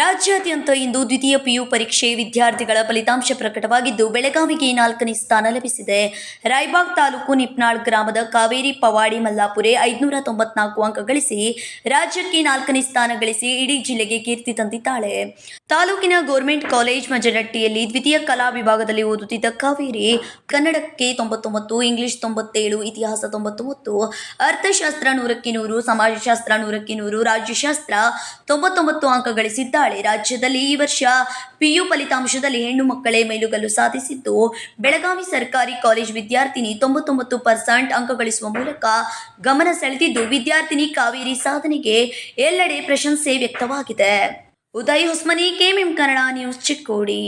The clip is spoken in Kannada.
ರಾಜ್ಯಾದ್ಯಂತ ಇಂದು ದ್ವಿತೀಯ ಪಿಯು ಪರೀಕ್ಷೆ ವಿದ್ಯಾರ್ಥಿಗಳ ಫಲಿತಾಂಶ ಪ್ರಕಟವಾಗಿದ್ದು, ಬೆಳಗಾವಿಗೆ ನಾಲ್ಕನೇ ಸ್ಥಾನ ಲಭಿಸಿದೆ. ರಾಯಬಾಗ್ ತಾಲೂಕು ನಿಪ್ನಾಳ್ ಗ್ರಾಮದ ಕಾವೇರಿ ಪವಾಡಿ ಮಲ್ಲಾಪುರೆ ಐದುನೂರ ತೊಂಬತ್ನಾಲ್ಕು ಅಂಕ ಗಳಿಸಿ, ರಾಜ್ಯಕ್ಕೆ ನಾಲ್ಕನೇ ಸ್ಥಾನ ಗಳಿಸಿ ಇಡೀ ಜಿಲ್ಲೆಗೆ ಕೀರ್ತಿ ತಂದಿದ್ದಾಳೆ. ತಾಲೂಕಿನ ಗೌರ್ಮೆಂಟ್ ಕಾಲೇಜ್ ಮಜರಟ್ಟಿಯಲ್ಲಿ ದ್ವಿತೀಯ ಕಲಾ ವಿಭಾಗದಲ್ಲಿ ಓದುತ್ತಿದ್ದ ಕಾವೇರಿ, ಕನ್ನಡಕ್ಕೆ ತೊಂಬತ್ತೊಂಬತ್ತು, ಇಂಗ್ಲಿಷ್ ತೊಂಬತ್ತೇಳು, ಇತಿಹಾಸ ತೊಂಬತ್ತೊಂಬತ್ತು, ಅರ್ಥಶಾಸ್ತ್ರ ನೂರಕ್ಕೆ ನೂರು, ಸಮಾಜಶಾಸ್ತ್ರ ನೂರಕ್ಕೆ ನೂರು, ರಾಜ್ಯಶಾಸ್ತ್ರ ತೊಂಬತ್ತೊಂಬತ್ತು ಅಂಕ ರಾಜ್ಯದಲ್ಲಿ ಈ ವರ್ಷ ಪಿಯು ಫಲಿತಾಂಶದಲ್ಲಿ ಹೆಣ್ಣು ಮಕ್ಕಳೇ ಮೇಲುಗಲ್ಲು ಸಾಧಿಸಿದ್ದು. ಬೆಳಗಾವಿ ಸರ್ಕಾರಿ ಕಾಲೇಜ್ ವಿದ್ಯಾರ್ಥಿನಿ ತೊಂಬತ್ತೊಂಬತ್ತು ಪರ್ಸೆಂಟ್ ಅಂಕ ಗಳಿಸುವ ಮೂಲಕ ಗಮನ ಸೆಳೆದಿದ್ದು, ವಿದ್ಯಾರ್ಥಿನಿ ಕಾವೇರಿ ಸಾಧನೆಗೆ ಎಲ್ಲೆಡೆ ಪ್ರಶಂಸೆ ವ್ಯಕ್ತವಾಗಿದೆ. Uday Hosmani, KMM Kannada news Chikkodi.